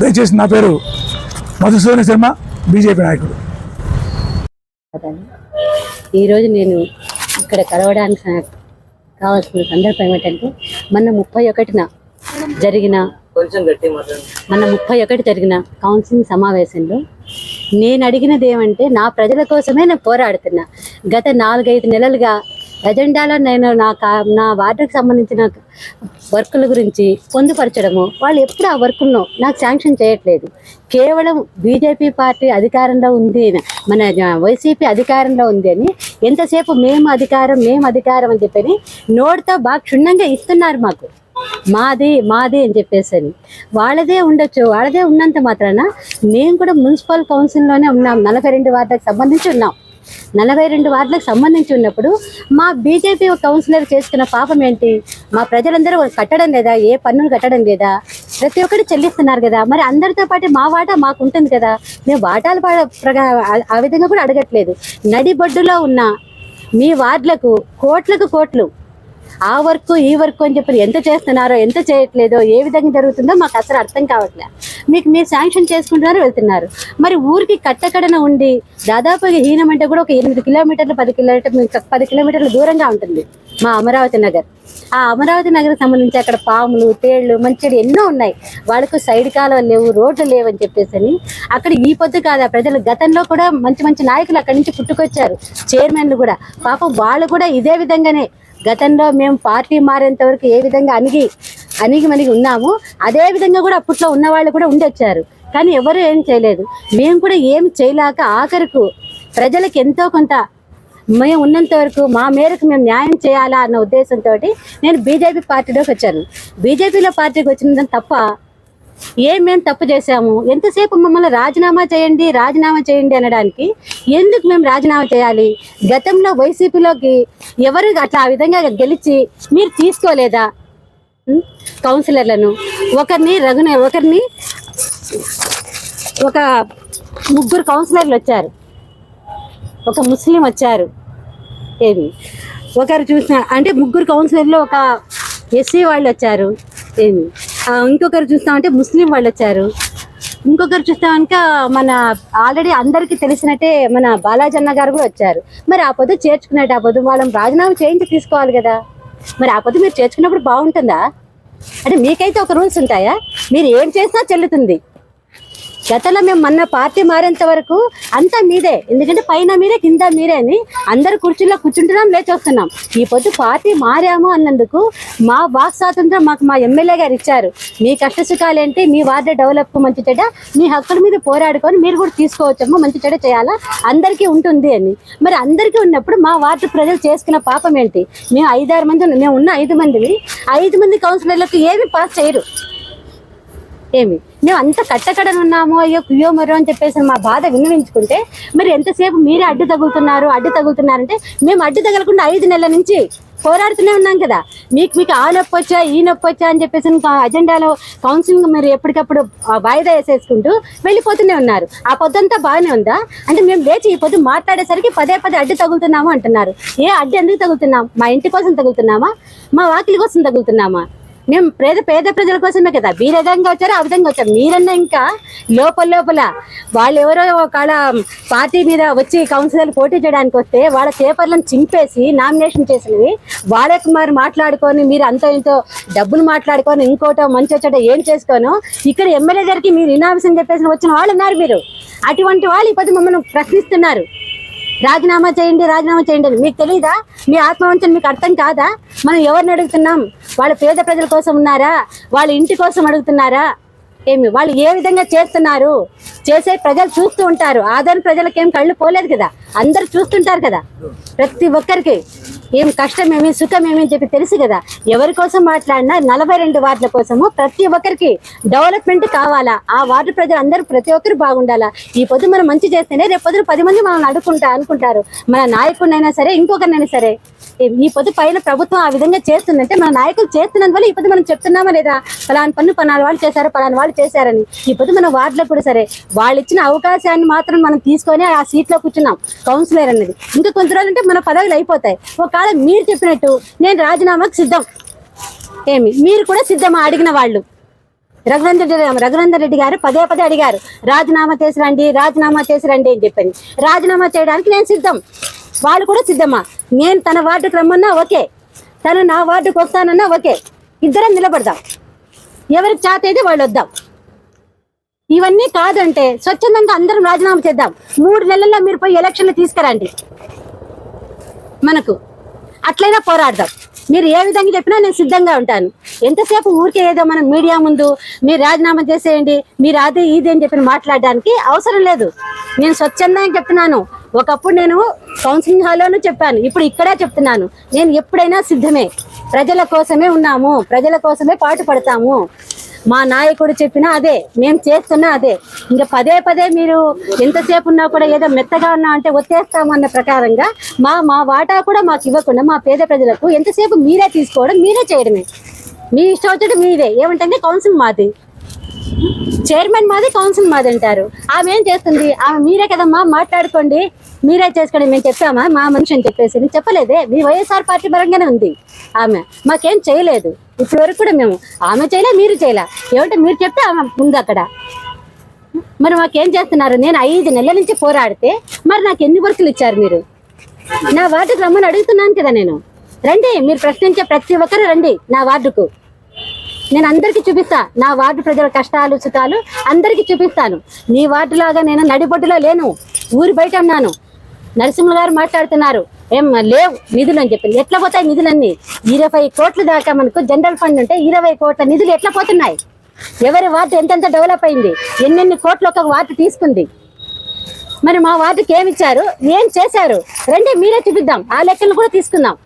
దయచేసి నా పేరు మధుసూదన శర్మ బీజేపీ నాయకుడు. ఈరోజు నేను ఇక్కడ కలవడానికి కావాల్సిన సందర్భం ఏమిటంటే మొన్న ముప్పై ఒకటిన జరిగిన మన ముప్పై ఒకటి జరిగిన కౌన్సిలింగ్ సమావేశంలో నేను అడిగినది ఏమంటే నా ప్రజల కోసమే నేను పోరాడుతున్నా. గత నాలుగైదు నెలలుగా ఎజెండాలో నేను నా కా- నా వార్డుకు సంబంధించిన వర్కుల గురించి పొందుపరచడము వాళ్ళు ఎప్పుడు ఆ వర్కులను నాకు శాంక్షన్ చేయట్లేదు. కేవలం బీజేపీ పార్టీ అధికారంలో ఉంది మన వైసీపీ అధికారంలో ఉంది అని ఎంతసేపు మేము అధికారం మేము అధికారం అని చెప్పని నోటితో బాగా క్షుణ్ణంగా ఇస్తున్నారు మాకు. మాది మాది అని చెప్పేసి అని. వాళ్ళదే ఉండొచ్చు వాళ్ళదే ఉన్నంత మాత్రాన మేము కూడా మున్సిపల్ కౌన్సిల్లోనే ఉన్నాం నలభై రెండు వార్డులకు సంబంధించి ఉన్నాం. నలభై రెండు వార్డులకు సంబంధించి ఉన్నప్పుడు మా బీజేపీ కౌన్సిలర్ చేసుకున్న పాపం ఏంటి? మా ప్రజలందరూ కట్టడం లేదా? ఏ పన్నులు కట్టడం లేదా? ప్రతి ఒక్కరు చెల్లిస్తున్నారు కదా. మరి అందరితో పాటు మా వాటా మాకు ఉంటుంది కదా. మేము వాటాల పాడ ప్రగా ఆ- ఆ విధంగా కూడా అడగట్లేదు. నడిబొడ్డులో ఉన్న మీ వార్డులకు కోట్లకు కోట్లు ఆ వర్క్ ఈ వర్క్ అని చెప్పి ఎంత చేస్తున్నారో ఎంత చేయట్లేదో ఏ విధంగా జరుగుతుందో మాకు అసలు అర్థం కావట్లే. మీకు మీరు శాంక్షన్ చేసుకుంటున్నారు వెళ్తున్నారు. మరి ఊరికి కట్టకడన ఉండి దాదాపుగా హీనం అంటే కూడా ఒక ఎనిమిది కిలోమీటర్లు పది కిలోమీటర్ పది కిలోమీటర్ల దూరంగా ఉంటుంది మా అమరావతి నగర్. ఆ అమరావతి నగర్ సంబంధించి అక్కడ పాములు తేళ్ళు మంచిడి ఎన్నో ఉన్నాయి. వాళ్ళకు సైడ్ కాలువలు లేవు రోడ్లు లేవు అని చెప్పేసి అని అక్కడ ఈ పొద్దు కాదు ఆ ప్రజలు గతంలో కూడా మంచి మంచి నాయకులు అక్కడి నుంచి పుట్టుకొచ్చారు. చైర్మన్లు కూడా. పాపం వాళ్ళు కూడా ఇదే విధంగానే గతంలో మేము పార్టీ మారేంత వరకు ఏ విధంగా అణిగి అణిగి మణిగి ఉన్నాము అదే విధంగా కూడా అప్పట్లో ఉన్న వాళ్ళు కూడా ఉండొచ్చారు. కానీ ఎవరు ఏం చేయలేదు. మేము కూడా ఏం చేయలేక ఆఖరకు ప్రజలకు ఎంతో కొంత మేము ఉన్నంత వరకు మా మేరకు మేము న్యాయం చేయాలా అన్న ఉద్దేశంతో నేను బీజేపీ పార్టీలోకి వచ్చాను. బీజేపీలో పార్టీకి వచ్చిన తప్ప ఏం మేము తప్పు చేశాము? ఎంతసేపు మమ్మల్ని రాజీనామా చేయండి రాజీనామా చేయండి అనడానికి ఎందుకు మేము రాజీనామా చేయాలి? గతంలో వైసీపీలోకి ఎవరు అట్లా ఆ విధంగా గెలిచి మీరు తీసుకోలేదా? కౌన్సిలర్లను. ఒకరిని రఘున ఒకరిని ఒక ముగ్గురు కౌన్సిలర్లు వచ్చారు. ఒక ముస్లిం వచ్చారు. ఏమి? ఒకరు చూసిన అంటే ముగ్గురు కౌన్సిలర్లు ఒక ఎస్సీ వాళ్ళు వచ్చారు. ఏమి? ఇంకొకరు చూస్తామంటే ముస్లిం వాళ్ళు వచ్చారు. ఇంకొకరు చూస్తామనుక మన ఆల్రెడీ అందరికీ తెలిసినట్టే మన బాలాజన్న గారు కూడా వచ్చారు. మరి ఆ పొద్దు చేర్చుకున్నట్టు ఆ పొద్దు వాళ్ళని రాజీనామా చేయించి తీసుకోవాలి కదా. మరి ఆ పొద్దు మీరు చేర్చుకున్నప్పుడు బాగుంటుందా? అంటే మీకైతే ఒక రూల్స్ ఉంటాయా? మీరు ఏం చేసినా చెల్లుతుంది. గతంలో మేము మొన్న పార్టీ మారేంత వరకు అంతా మీదే ఎందుకంటే పైన మీరే కింద మీరే అని అందరు కుర్చీలో కూర్చుంటున్నాం లేచొస్తున్నాం ఈ పొద్దు పార్టీ మారాము అన్నందుకు మా వాక్ స్వాతంత్రం మాకు మా ఎమ్మెల్యే గారు ఇచ్చారు. మీ కష్టసుఖాలేంటి? మీ వార్డు డెవలప్ మంచి చెడ్డ మీ హక్కుల మీద పోరాడుకొని మీరు కూడా తీసుకోవచ్చమ్మా మంచి చెడ్డ చేయాలా? అందరికీ ఉంటుంది అని. మరి అందరికీ ఉన్నప్పుడు మా వార్డు ప్రజలు చేసుకున్న పాపం ఏంటి? మేము ఐదారు మంది మేము ఉన్న ఐదు మందిని ఐదు మంది కౌన్సిలర్లకు ఏమి పాస్ చేయరు. ఏమి? మేము అంత కట్టకడనున్నాము అయ్యో కుయ్యో మరో అని చెప్పేసి మా బాధ విన్నవించుకుంటే మరి ఎంతసేపు మీరే అడ్డు తగులుతున్నారు అడ్డు తగులుతున్నారంటే మేము అడ్డు తగలకుండా ఐదు నెలల నుంచి పోరాడుతూనే ఉన్నాం కదా. మీకు మీకు ఆ నొప్పి వచ్చా ఈ నొప్పి వచ్చా అని చెప్పేసి అజెండాలో కౌన్సిలింగ్ మీరు ఎప్పటికప్పుడు వాయిదా వేసేసుకుంటూ వెళ్ళిపోతూనే ఉన్నారు. ఆ పొద్దంతా బాగానే ఉందా? అంటే మేము లేచి ఈ పొద్దు మాట్లాడేసరికి పదే పదే అడ్డు తగులుతున్నాము అంటున్నారు. ఏ అడ్డు ఎందుకు తగులుతున్నాం? మా ఇంటి కోసం తగులుతున్నామా? మా వాకిలి కోసం తగులుతున్నామా? మేము పేద పేద ప్రజల కోసమే కదా. మీరు విధంగా వచ్చారో ఆ విధంగా వచ్చారు మీరన్నా ఇంకా లోపల లోపల వాళ్ళు ఎవరో ఒకళ్ళ పార్టీ మీద వచ్చి కౌన్సిలర్ పోటీ చేయడానికి వస్తే వాళ్ళ పేపర్లను చింపేసి నామినేషన్ చేసినవి వాళ్ళకి మరి మాట్లాడుకొని మీరు అంత ఇంతో డబ్బులు మాట్లాడుకొని ఇంకోటో మంచి వచ్చాటో ఏం చేసుకోను? ఇక్కడ ఎమ్మెల్యే గారికి మీరు ఇనామిషన్ చెప్పేసి వచ్చిన వాళ్ళు ఉన్నారు మీరు. అటువంటి వాళ్ళు ఇప్పుడు మమ్మల్ని ప్రశ్నిస్తున్నారు. రాజీనామా చేయండి రాజీనామా చేయండి అని. మీకు తెలియదా మీ ఆత్మవంచన మీకు అర్థం కాదా? మనం ఎవరిని అడుగుతున్నాం? వాళ్ళ పేద ప్రజల కోసం ఉన్నారా? వాళ్ళ ఇంటి కోసం అడుగుతున్నారా? ఏమి వాళ్ళు ఏ విధంగా చేస్తున్నారు? చేసే ప్రజలు చూస్తూ ఉంటారు. ఆదరణ ప్రజలకేం కళ్ళు పోలేదు కదా? అందరు చూస్తుంటారు కదా? ప్రతి ఒక్కరికి. ఏం కష్టమేమి సుఖమేమి అని చెప్పి తెలుసు కదా. ఎవరి కోసం మాట్లాడినా నలభై రెండు వార్డుల కోసము ప్రతి ఒక్కరికి డెవలప్మెంట్ కావాలా? ఆ వార్డు ప్రజలు అందరూ ప్రతి ఒక్కరు బాగుండాలా? ఈ పొద్దు మనం మంచి చేస్తేనే రేపు పొద్దున పది మంది మనల్ని అడుగుకుంటా అనుకుంటారు. మన నాయకుడినైనా సరే ఇంకొకరినైనా సరే. ఈ- పొద్దు పైన ప్రభుత్వం ఆ విధంగా చేస్తుందంటే మన నాయకులు చేస్తున్నందువల్ల ఈ పొద్దు మనం చెప్తున్నామా లేదా? పలానా పన్ను పలానా వాళ్ళు చేశారు పలానా వాళ్ళు చేశారని. ఈ పొద్దు మన వార్డులో కూడా సరే. వాళ్ళు ఇచ్చిన అవకాశాన్ని మాత్రం మనం తీసుకొని ఆ సీట్లో కూర్చున్నాం. కౌన్సిలర్ అనేది ఇంకా కొంత రోజులు అంటే మన పదవులు అయిపోతాయి. ఒకవేళ మీరు చెప్పినట్టు నేను రాజీనామాకు సిద్ధం. ఏమి? మీరు కూడా సిద్ధమా? అడిగిన వాళ్ళు. రఘునందర్ రెడ్డి రఘునందర్ రెడ్డి గారు పదే పదే అడిగారు. రాజీనామా చేసి రండి రాజీనామా చేసి రండి అని చెప్పని. రాజీనామా చేయడానికి నేను సిద్ధం. వాళ్ళు కూడా సిద్ధమా? నేను తన వార్డుకు రమ్మన్నా ఓకే. తను నా వార్డుకు వస్తానన్నా ఓకే. ఇద్దరం నిలబడదాం. ఎవరికి చేత అయితే వాళ్ళు వద్దాం. ఇవన్నీ కాదంటే స్వచ్ఛందంగా అందరం రాజీనామా చేద్దాం. మూడు నెలల్లో మీరు పోయి ఎలక్షన్లు తీసుకురండి. మనకు అట్లయినా పోరాడదాం. మీరు ఏ విధంగా చెప్పినా నేను సిద్ధంగా ఉంటాను. ఎంతసేపు ఊరికే ఏదో మనం మీడియా ముందు మీరు రాజీనామా చేసేయండి మీరు అదే ఇది అని చెప్పి మాట్లాడడానికి అవసరం లేదు. నేను స్వచ్ఛందంగా చెప్తున్నాను. ఒకప్పుడు నేను కౌన్సిలింగ్ హాల్లోనూ చెప్పాను. ఇప్పుడు ఇక్కడే చెప్తున్నాను. నేను ఎప్పుడైనా సిద్ధమే. ప్రజల కోసమే ఉన్నాము. ప్రజల కోసమే పాటు పడతాము. మా నాయకుడు చెప్పినా అదే. మేము చేస్తున్నా అదే. ఇంకా పదే పదే మీరు ఎంతసేపు ఉన్నా కూడా ఏదో మెత్తగా ఉన్నా అంటే ఒత్తేస్తాము అన్న ప్రకారంగా మా మా వాటా కూడా మాకు ఇవ్వకుండా మా పేద ప్రజలకు ఎంతసేపు మీరే తీసుకోవడం మీరే చేయడమే. మీ ఇష్టం వచ్చేది మీదే. ఏమంటే కౌన్సిల్ మాది. చైర్మన్ మాది కౌన్సిల్ మాది అంటారు. ఆమె ఏం చేస్తుంది? ఆమె మీరే కదమ్మా మాట్లాడుకోండి. మీరే చేసుకోండి మేము చెప్పామా? మా మనిషి అని చెప్పేసి. చెప్పలేదే? మీ వైఎస్ఆర్ పార్టీ పరంగానే ఉంది ఆమె. మాకేం చేయలేదు. ఇప్పటి వరకు కూడా మేము ఆమె చేయలే మీరు చేయలే. ఏమంటే మీరు చెప్తే ఆమె ఉంది అక్కడ. మరి మాకేం చేస్తున్నారు? నేను ఐదు నెలల నుంచి పోరాడితే మరి నాకు ఎన్ని వర్కులు ఇచ్చారు మీరు? నా వార్డుకు రమ్మని అడుగుతున్నాను కదా నేను. రండి మీరు ప్రశ్నించే ప్రతి ఒక్కరు రండి నా వార్డుకు. నేను అందరికీ చూపిస్తా. నా వార్డు ప్రజల కష్టాలు సుఖాలు అందరికీ చూపిస్తాను. నీ వార్డు లాగా నేను నడిబొడ్డులో లేను. ఊరి బయట ఉన్నాను. నరసింహ గారు మాట్లాడుతున్నారు. ఏం లేవు నిధులు అని చెప్పి. ఎట్లా పోతాయి నిధులన్నీ? ఇరవై కోట్ల దాకా మనకు జనరల్ ఫండ్ ఉంటే ఇరవై కోట్ల నిధులు ఎట్లా పోతున్నాయి? ఎవరి వార్డు ఎంతెంత డెవలప్ అయింది? ఎన్నెన్ని కోట్లు ఒక వార్డు తీసుకుంది? మరి మా వార్డుకి ఏమి ఇచ్చారు? ఏం చేశారు? రండి మీరే చూపిద్దాం. ఆ లెక్కలు కూడా తీసుకుందాం.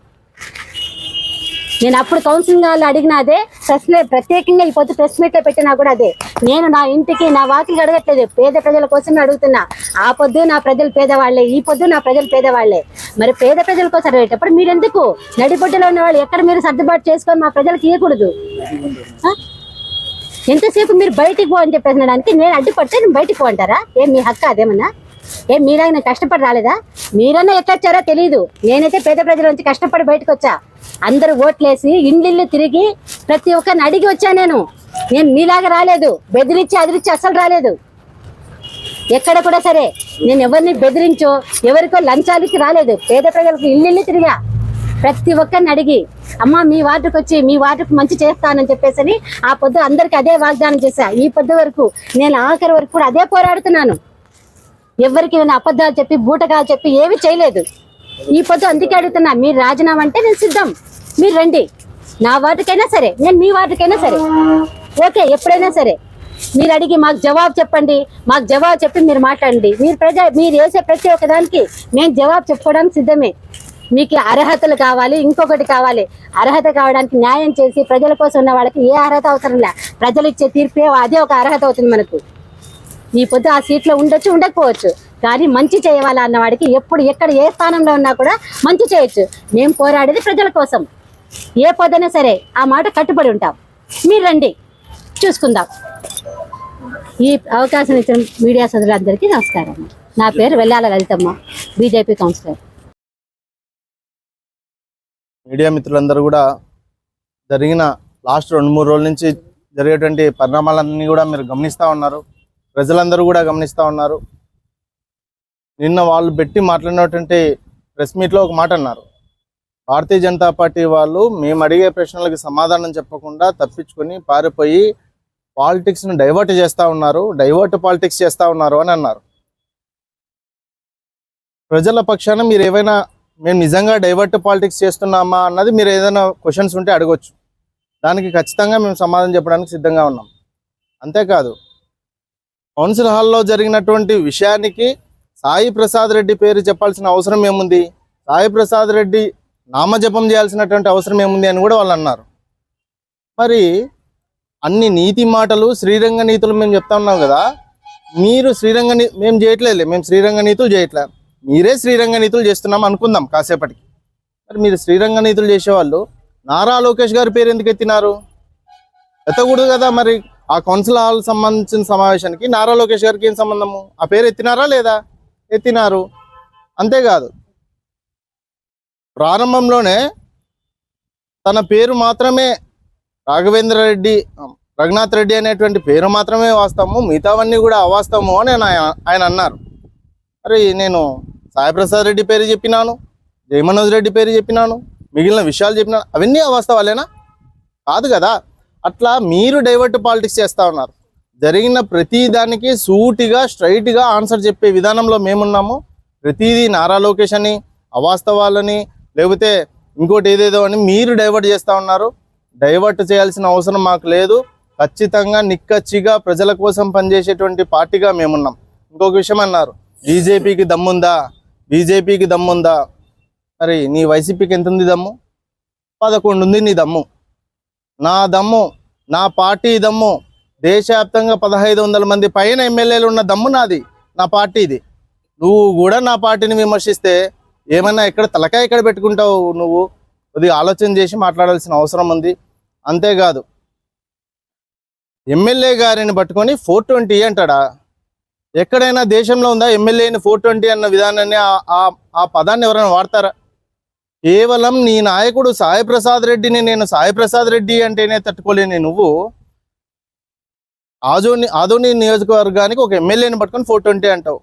నేను అప్పుడు కౌన్సిలింగ్ వాళ్ళు అడిగినా అదే ప్రెస్ ప్రత్యేకంగా ఈ పొద్దు ప్రెస్ మీట్ పెట్టినా కూడా అదే. నేను నా ఇంటికి నా వాకికి అడగట్లేదు. పేద ప్రజల కోసమే అడుగుతున్నా. ఆ పొద్దు నా ప్రజలు పేదవాళ్ళే ఈ పొద్దు నా ప్రజలు పేదవాళ్ళే. మరి పేద ప్రజల కోసం అడిగేటప్పుడు మీరెందుకు? నడిబొడ్డులో ఉన్న వాళ్ళు ఎక్కడ మీరు సర్దుబాటు చేసుకొని మా ప్రజలకు ఇవ్వకూడదు ఎంతసేపు మీరు బయటికి పో అని చెప్పేసినడానికి నేను అడ్డుపడితే నేను బయటికి పో అంటారా? ఏం మీ హక్కు అదేమన్నా? ఏం మీరైనా కష్టపడి రాలేదా? మీరన్నా ఎట్లొచ్చారో తెలియదు నేనైతే పేద ప్రజల నుంచి కష్టపడి బయటకు వచ్చా అందరూ ఓట్లేసి ఇండ్లు తిరిగి ప్రతి ఒక్కరిని అడిగి వచ్చా నేను. నేను మీలాగా రాలేదు. బెదిరించి అదిరించి అసలు రాలేదు. ఎక్కడ కూడా సరే నేను ఎవరిని బెదిరించో ఎవరికో లంచాలకి రాలేదు. పేద ప్రజలకు ఇల్లు తిరిగా ప్రతి ఒక్కరిని అడిగి అమ్మ మీ వార్డుకు వచ్చి మీ వార్డుకు మంచి చేస్తానని చెప్పేసి ఆ పొద్దు అందరికి అదే వాగ్దానం చేశా. ఈ పొద్దు వరకు నేను ఆఖరి వరకు కూడా అదే పోరాడుతున్నాను. ఎవరికి నేను అబద్ధాలు చెప్పి బూటకాలు చెప్పి ఏమి చేయలేదు. ఈ పొద్దు అందుకే అడుగుతున్నా మీరు రాజీనామా అంటే నేను సిద్ధం. మీరు రండి. నా వార్డుకైనా సరే నేను మీ వార్డుకైనా సరే. ఓకే ఎప్పుడైనా సరే. మీరు అడిగి మాకు జవాబు చెప్పండి. మాకు జవాబు చెప్పి మీరు మాట్లాడండి. మీరు ప్రజా మీరు వేసే ప్రతి ఒక్క దానికి మేము జవాబు చెప్పుకోవడానికి సిద్ధమే. మీకు అర్హతలు కావాలి ఇంకొకటి కావాలి. అర్హత కావడానికి న్యాయం చేసి ప్రజల కోసం ఉన్న వాళ్ళకి ఏ అర్హత అవసరం లే. ప్రజలు ఇచ్చే తీర్పే అదే ఒక అర్హత అవుతుంది మనకు. ఈ పొద్దు ఆ సీట్లో ఉండొచ్చు ఉండకపోవచ్చు. కానీ మంచి చేయాలా అన్న వాడికి ఎప్పుడు ఎక్కడ ఏ స్థానంలో ఉన్నా కూడా మంచి చేయొచ్చు. మేము పోరాడేది ప్రజల కోసం. ఏ పొద్దునా సరే ఆ మాట కట్టుబడి ఉంటాం. మీరు రండి. చూసుకుందాం. ఈ అవకాశం ఇచ్చిన మీడియా సోదరులందరికీ నమస్కారం. నా పేరు Vellala Lalithamma BJP councillor. Media మిత్రులందరూ కూడా జరిగిన లాస్ట్ రెండు మూడు రోజుల నుంచి జరిగేటువంటి పరిణామాలన్నీ కూడా మీరు గమనిస్తూ ఉన్నారు. ప్రజలందరూ కూడా గమనిస్తూ ఉన్నారు. నిన్న వాళ్ళు పెట్టి మాట్లాడినటువంటి ప్రెస్ మీట్లో ఒక మాట అన్నారు. భారతీయ జనతా పార్టీ వాళ్ళు మేము అడిగే ప్రశ్నలకు సమాధానం చెప్పకుండా తప్పించుకొని పారిపోయి పాలిటిక్స్ను డైవర్ట్ చేస్తూ ఉన్నారు డైవర్ట్ పాలిటిక్స్ చేస్తూ ఉన్నారు అని అన్నారు. ప్రజల పక్షాన మీరు ఏవైనా మేము నిజంగా డైవర్ట్ పాలిటిక్స్ చేస్తున్నామా అన్నది మీరు ఏదైనా క్వశ్చన్స్ ఉంటే అడగొచ్చు. దానికి ఖచ్చితంగా మేము సమాధానం చెప్పడానికి సిద్ధంగా ఉన్నాం. అంతేకాదు కౌన్సిల్ హాల్లో జరిగినటువంటి విషయానికి సాయి ప్రసాద్ రెడ్డి పేరు చెప్పాల్సిన అవసరం ఏముంది? సాయి ప్రసాద్ రెడ్డి నామజపం చేయాల్సినటువంటి అవసరం ఏముంది అని కూడా వాళ్ళు అన్నారు. మరి అన్ని నీతి మాటలు శ్రీరంగ నీతులు మేము చెప్తా ఉన్నాం కదా. మీరు శ్రీరంగ మేము చేయట్లేదు మేము శ్రీరంగ నీతులు చేయట్లే. మీరే శ్రీరంగ నీతులు చేస్తున్నాం అనుకుందాం కాసేపటికి. మరి మీరు శ్రీరంగ నీతులు చేసేవాళ్ళు నారా లోకేష్ గారి పేరు ఎందుకు ఎత్తినారు? ఎత్తకూడదు కదా మరి ఆ కౌన్సిల్ హాల్ సంబంధించిన సమావేశానికి నారా లోకేష్ గారికి ఏం సంబంధము? ఆ పేరు ఎత్తినారా లేదా? ఎత్తినారు. అంతేకాదు ప్రారంభంలోనే తన పేరు మాత్రమే రాఘవేంద్ర రెడ్డి రఘునాథ్ రెడ్డి అనేటువంటి పేరు మాత్రమే వాస్తాము మిగతావన్నీ కూడా అవాస్తవము అని ఆయన ఆయన అన్నారు. మరి నేను సాయిప్రసాద్ రెడ్డి పేరు చెప్పినాను జయమనోజ్ రెడ్డి పేరు చెప్పినాను మిగిలిన విషయాలు చెప్పినాను అవన్నీ అవాస్తవాలేనా? కాదు కదా. అట్లా మీరు డైవర్ట్ పాలిటిక్స్ చేస్తూ ఉన్నారు. జరిగిన ప్రతి దానికి సూటిగా స్ట్రైట్గా ఆన్సర్ చెప్పే విధానంలో మేమున్నాము. ప్రతిదీ నారా లోకేష్ అని అవాస్తవాలని లేకపోతే ఇంకోటి ఏదేదో అని మీరు డైవర్ట్ చేస్తూ ఉన్నారు. డైవర్ట్ చేయాల్సిన అవసరం మాకు లేదు. ఖచ్చితంగా నిక్కచ్చిగా ప్రజల కోసం పనిచేసేటువంటి పార్టీగా మేమున్నాం. ఇంకొక విషయం అన్నారు బీజేపీకి దమ్ముందా? బీజేపీకి దమ్ముందా? మరి నీ వైసీపీకి ఎంత ఉంది దమ్ము? పదకొండు ఉంది నీ దమ్ము. నా దమ్ము నా పార్టీ దమ్ము. దేశవ్యాప్తంగా పదహైదు వందల మంది పైన ఎమ్మెల్యేలు ఉన్న దమ్ము నాది నా పార్టీది. నువ్వు కూడా నా పార్టీని విమర్శిస్తే ఏమైనా ఎక్కడ తలకాయ ఎక్కడ పెట్టుకుంటావు నువ్వు? కొద్దిగా ఆలోచన చేసి మాట్లాడాల్సిన అవసరం ఉంది. అంతేకాదు. ఎమ్మెల్యే గారిని పట్టుకొని ఫోర్ ట్వంటీ అంటాడా? ఎక్కడైనా దేశంలో ఉందా ఎమ్మెల్యేని ఫోర్ ట్వంటీ అన్న విధానాన్ని ఆ- ఆ- పదాన్ని ఎవరైనా వాడతారా? కేవలం నీ నాయకుడు సాయిప్రసాద్ రెడ్డిని నేను సాయిప్రసాద్ రెడ్డి అంటేనే తట్టుకోలేని నువ్వు. ఆధోని ఆదోని నియోజకవర్గానికి ఒక ఎమ్మెల్యేని పట్టుకొని ఫోర్ ట్వంటీ అంటావు.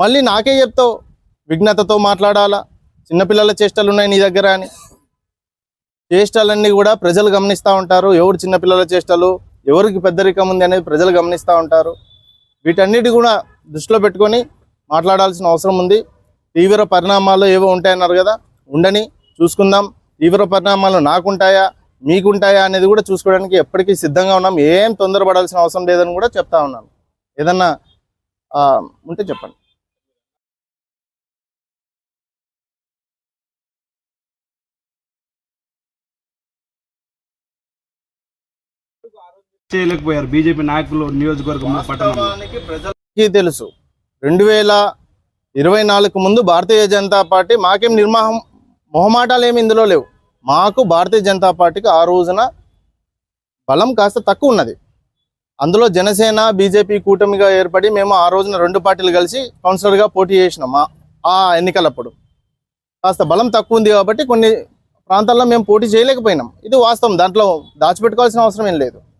మళ్ళీ నాకే చెప్తావు. విఘ్నతతో మాట్లాడాలా? చిన్నపిల్లల చేష్టలు ఉన్నాయి నీ దగ్గర అని. చేష్టలన్నీ కూడా ప్రజలు గమనిస్తూ ఉంటారు. ఎవరు చిన్నపిల్లల చేష్టలు ఎవరికి పెద్దరికం ఉంది అనేది ప్రజలు గమనిస్తూ ఉంటారు. వీటన్నిటి కూడా దృష్టిలో పెట్టుకొని మాట్లాడాల్సిన అవసరం ఉంది. తీవ్ర పరిణామాలు ఏవో ఉంటాయన్నారు కదా ఉండని చూసుకుందాం. తీవ్ర పరిణామాలు నాకుంటాయా మీకుంటాయా అనేది కూడా చూసుకోవడానికి ఎప్పటికీ సిద్ధంగా ఉన్నాం. ఏం తొందరపడాల్సిన అవసరం లేదని కూడా చెప్తా ఉన్నాను. ఏదన్నా ఉంటే చెప్పండి. చేయలేకపోయారు. బీజేపీ నాయకులు నియోజకవర్గంలో వాస్తవానికి ప్రజలకి తెలుసు. రెండు వేల ఇరవై నాలుగు ముందు భారతీయ జనతా పార్టీ మాకేం నిర్మాహం మొహమాటాలు ఏమి ఇందులో లేవు. మాకు భారతీయ జనతా పార్టీకి ఆ రోజున బలం కాస్త తక్కువ ఉన్నది. అందులో జనసేన బీజేపీ కూటమిగా ఏర్పడి మేము ఆ రోజున రెండు పార్టీలు కలిసి కౌన్సిలర్గా పోటీ చేసినాం ఆ- ఆ ఎన్నికలప్పుడు. కాస్త బలం తక్కువ ఉంది కాబట్టి కొన్ని ప్రాంతాల్లో మేము పోటీ చేయలేకపోయినాం. ఇది వాస్తవం. దాంట్లో దాచిపెట్టుకోవాల్సిన అవసరం ఏం లేదు.